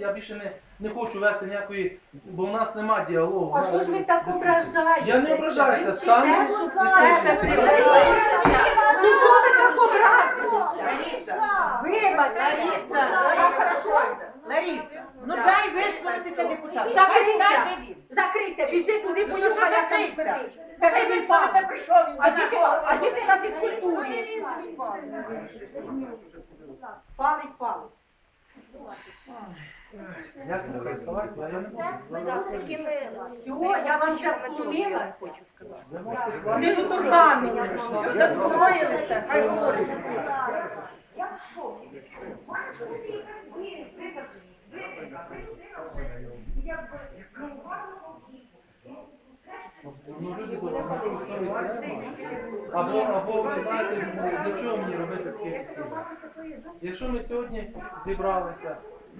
я більше не, не хочу вести ніякої, бо в нас нема діалогу. А що ж ви так ображаєтеся? Я не ображаюся, стану і. Ну що ви так? Вибачте. Лариса, Ну, хорошо. Лариса, ну дай висловитися депутату. Закрийся. Скаже він. Закрийся, біжи туди, Ну, як там закрийся? Хай Тебе він висловитися прийшов, А діти, а діти на фізкультурі. Палить, палить. Все, я вам ще вклонилась. Ви можете слухати. Не доторкані. Заспокоїлися, хай говорить. Я в шокі. Має бути якась ви- виваженість, витримка. Ви людина вже якби ну, віку. Ну, Ну, люди добре, ну, совість треба. Або, або ви знаєте, ну, для чого мені робити таке весілля? Якщо ми сьогодні зібралися,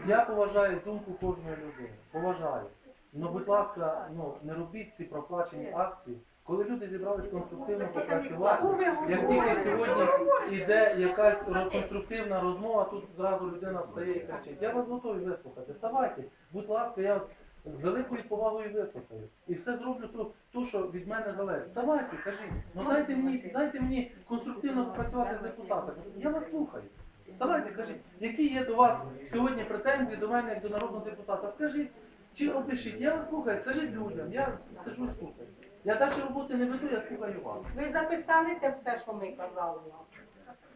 я поважаю думку кожної людини. Поважаю. Ну, будь ласка, ну, не робіть ці проплачені акції. Коли люди зібрались конструктивно попрацювати, як тільки сьогодні йде якась конструктивна розмова, тут зразу людина встає і кричить. Я вас готовий вислухати. Ставайте, будь ласка, я вас з великою повагою вислухаю. І все зроблю ту, ту, що від мене залежить. Вставайте, кажіть. Ну дайте мені, дайте мені конструктивно попрацювати з депутатами. Я вас слухаю. Вставайте, кажіть, які є до вас сьогодні претензії до мене як до народного депутата? Скажіть, чи опишіть, я вас слухаю, скажіть людям, я сижу і слухаю. Я далі роботи не веду, я слухаю вас. Ви записали те все, що ми казали вам?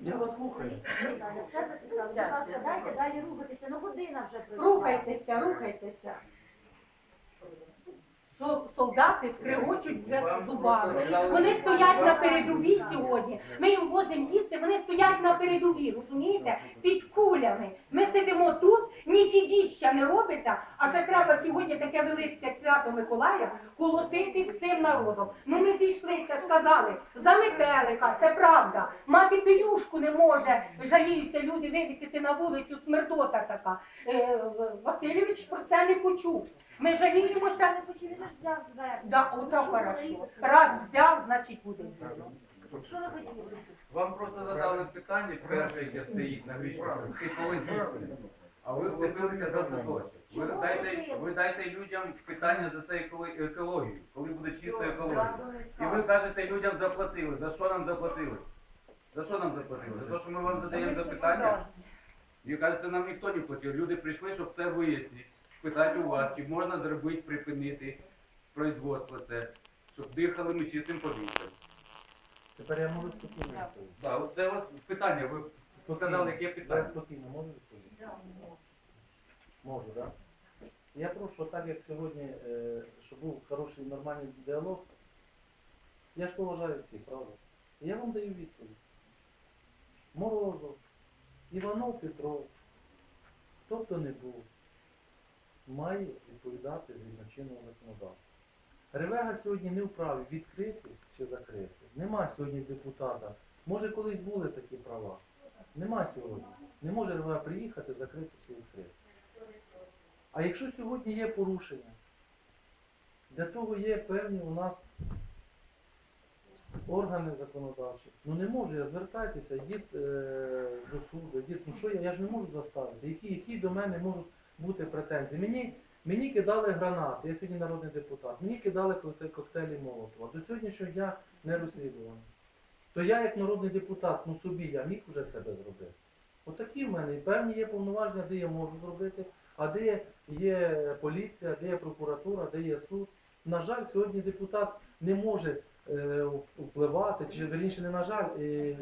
Я вас слухаю. Все записали. Будь ласка, дайте далі рухатися. Ну година вже. Рухайтеся, рухайтеся. Сол- Солдати скригочуть вже з зубами. Вони стоять на передовій сьогодні. Ми їм возимо їсти, вони стоять на передовій, розумієте? Під кулями. Ми сидимо тут, ні фігіща не робиться, а ще треба сьогодні таке велике свято Миколая колотити всім народом. Ну ми зійшлися, сказали, за метелика, це правда. Мати пелюшку не може, жаліються люди вивісити на вулицю, смертота така. Е, Васильович про це не почув. Ми жаліємося. Да, ото хорошо. Раз взяв, значить буде. Що ви хотіли? Вам просто задали питання, перше, яке стоїть на вічні, екологічне. А ви вдивилися за садочок. Ви дайте, ви дайте людям питання за це екологію, коли буде чиста екологія. І ви кажете, людям заплатили. За що нам заплатили? За що нам заплатили? За те, що ми вам задаємо запитання? І кажете, нам ніхто не платив. Люди прийшли, щоб це вияснити, спитати у вас, чи можна зробити, припинити производство це, щоб дихали ми чистим повітрям. Тепер я можу спокійно відповісти. Так, от це от питання. Ви сказали, яке Я питання? спокійно можу відповісти? Можу, так? Я прошу, так як сьогодні, е, щоб був хороший нормальний діалог, я ж поважаю всіх, правда? Я вам даю відповідь. Морозов, Іванов Петров, хто б то не був, має відповідати згідно чинного законодавства. Ревега сьогодні не вправі відкрити чи закрити. Нема сьогодні депутата. Може колись були такі права. Нема сьогодні. Не може Ревега приїхати, закрити чи відкрити. А якщо сьогодні є порушення, для того є певні у нас органи законодавчі. Ну не можу я звертайтеся, йдіть е, до суду, йдіть. Ну що я, я ж не можу заставити. Які, які до мене можуть бути претензії? Мені, мені кидали гранати, я сьогодні народний депутат, мені кидали коктейлі Молотова. До сьогоднішнього дня не розслідуваний. То я, як народний депутат, ну собі я міг уже це зробити. Отакі в мене. І певні є повноваження, де я можу зробити, а де є поліція, де є прокуратура, де є суд. На жаль, сьогодні депутат не може е, впливати, чи вірніше не на жаль, е,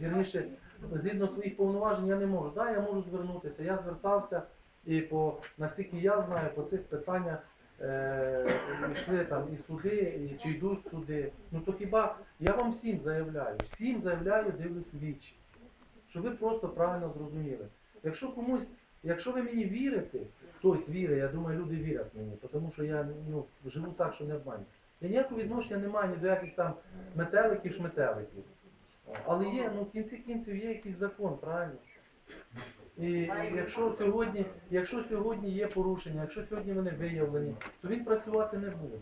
вірніше, згідно своїх повноважень я не можу. Да, я можу звернутися. Я звертався і по наскільки я знаю, по цих питаннях е, йшли там і суди, і чи йдуть суди. Ну то хіба я вам всім заявляю, всім заявляю, дивлюсь вічі, щоб ви просто правильно зрозуміли. Якщо комусь, якщо ви мені вірите, хтось вірить, я думаю, люди вірять мені, тому що я ну, живу так, що не обманю. Я ніякого відношення не маю ні до яких там метеликів, шметеликів. Але є, ну в кінці кінців є якийсь закон, правильно? І якщо сьогодні, якщо сьогодні є порушення, якщо сьогодні вони виявлені, то він працювати не буде.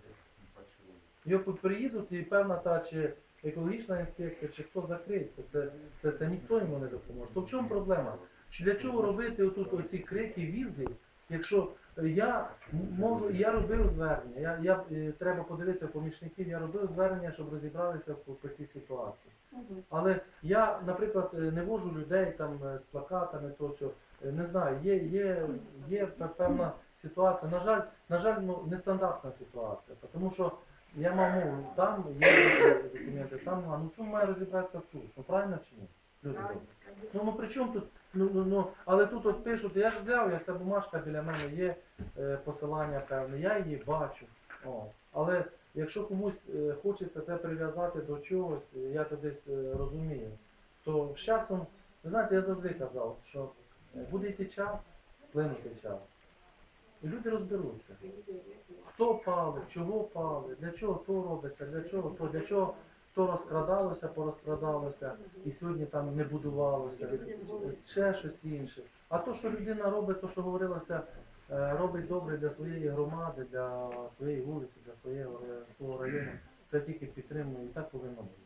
Його приїдуть і певна та чи екологічна інспекція, чи хто закриється, це, це, це ніхто йому не допоможе. То в чому проблема? Для чого робити отут оці крики, візги, Якщо я можу, я робив звернення, я, я, е, треба подивитися помічників, я робив звернення, щоб розібралися по, по цій ситуації. Але я, наприклад, е, не вожу людей там е, з плакатами, то все. Е, Не знаю, є, є, є пе- певна ситуація. На жаль, на жаль, ну, нестандартна ситуація. Тому що я мав мову, там є документи, там, ну цьому має розібратися суд. Ну правильно чи ні? Люди добрі. Ну, ну при чому тут? Ну, ну, ну, але тут от пишуть, я ж взяв, я ця бумажка біля мене є, е, посилання певне, я її бачу. О. Але якщо комусь е, хочеться це прив'язати до чогось, е, я то десь е, розумію, то з часом, ви знаєте, я завжди казав, що е, буде йти час, вплинути час. І люди розберуться. Хто палить, чого палить, для чого то робиться, для чого то, для чого то розкрадалося, порозкрадалося, і сьогодні там не будувалося, ще щось інше. А то, що людина робить, то, що говорилося, е, робить добре для своєї громади, для своєї вулиці, для своєго, е, свого району, то я тільки підтримую, і так повинно бути.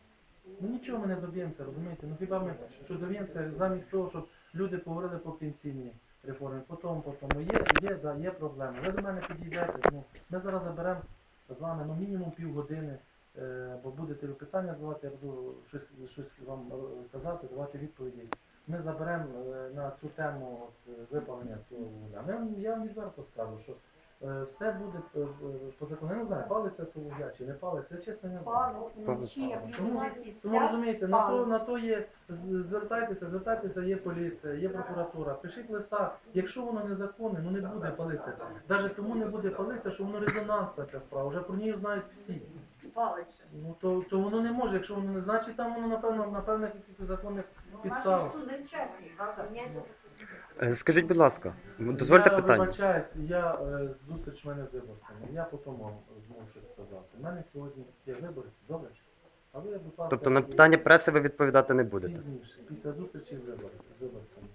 Ну нічого ми не доб'ємося, розумієте? Ну хіба ми що доб'ємося замість того, щоб люди поговорили по пенсійній реформі, потім, потім. Є, є, да, є проблеми. Ви до мене підійдете. Ну, ми зараз заберемо з вами ну, мінімум півгодини, бо будете ви питання задавати, я буду щось, щось вам е, казати, давати відповіді. Ми заберемо е, на цю тему от, е, випалення цього вугля. Ну, Я, вам- відверто скажу, що е, все буде е, е, по закону. Я не знаю, палиться то вугля чи не палиться, я чесно не знаю. Тому, тому розумієте, на то, на то є, звертайтеся, звертайтеся, є поліція, є прокуратура, пишіть листа. Якщо воно незаконне, ну не буде палитися. Навіть тому не буде палитися, що воно резонансна ця справа, вже про неї знають всі. Ну то, то воно не може, якщо воно не значить, там воно напевно на певних якихось законних підставах. Е, Скажіть, будь ласка, дозвольте я питання. вибачаюсь, я е, зустріч в мене з виборцями. Я потім вам зможу щось сказати. У мене сьогодні є виборці, добре? А ви, будь ласка, Тобто на питання преси ви відповідати не будете. Пізніше, після зустрічі з виборцями. З виборцями.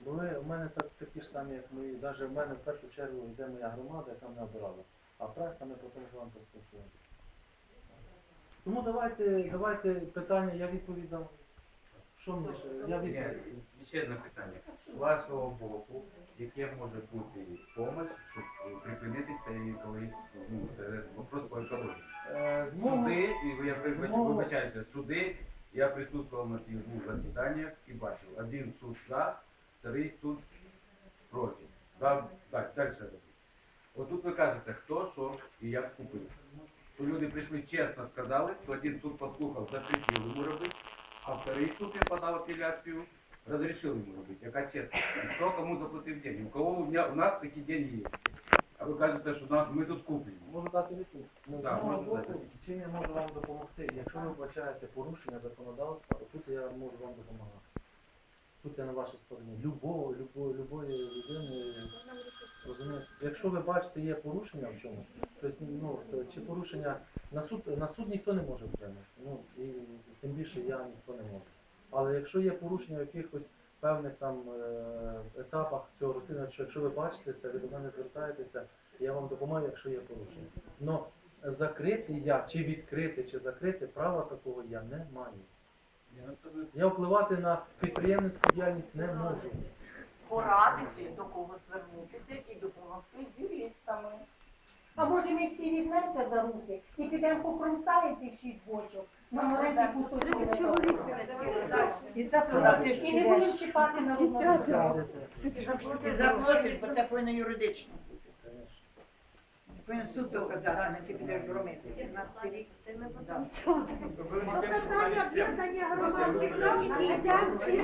Бо ви у мене так, такі ж самі, як мої, навіть в мене в першу чергу йде моя громада, яка мене обирала. А преса ми потім з вами поспілкуємося. Тому давайте, давайте питання, я відповідав. Що мені ще? Я Ні, ще одне питання. З вашого боку, яке може бути допомога, щоб припинити цей колись, ну, це вопрос по екології? Е, з мого- Суди, і я вибач- Знову- вибачаюся, суди, я присутствував на цих двох засіданнях і бачив, один суд за, вторий суд проти. Да, так, далі. Отут ви кажете, хто що і як купив. Що люди прийшли чесно сказали, що один суд послухав, запретив йому робити, а вторий суд він подав апеляцію, розрішив йому робити. Яка чесність? Хто кому заплатив деньги? У кого у, у нас такі деньги є? А ви кажете, що нас, ми тут куплені. Можу дати відповідь. З Так, мого боку, дати. чим я можу вам допомогти? Якщо ви вбачаєте порушення законодавства, то тут я можу вам допомагати. Тут я на вашій стороні. Любого, любої, любої людини. Розумієте? Якщо ви бачите, є порушення в чомусь, тобто, ну, то чи порушення на суд, на суд ніхто не може втримати. Ну, і тим більше я ніхто не можу. Але якщо є порушення в якихось певних там е, етапах цього розслідування, що якщо ви бачите це, ви до мене звертаєтеся, я вам допомагаю, якщо є порушення. Но закрити я, чи відкрити, чи закрити, права такого я не маю. Я впливати на підприємницьку діяльність не можу. порадити, до кого звернутися і допомогти з юристами. А може ми всі візьмемося за руки і підемо покромсаємо цих шість бочок на маленький кусочок. І заплатиш І не будемо чіпати на. І заплатиш, бо це повинно юридично. Повинен суд доказати, а не ти підеш громити. 17 рік. Питання об'єднання громадських організацій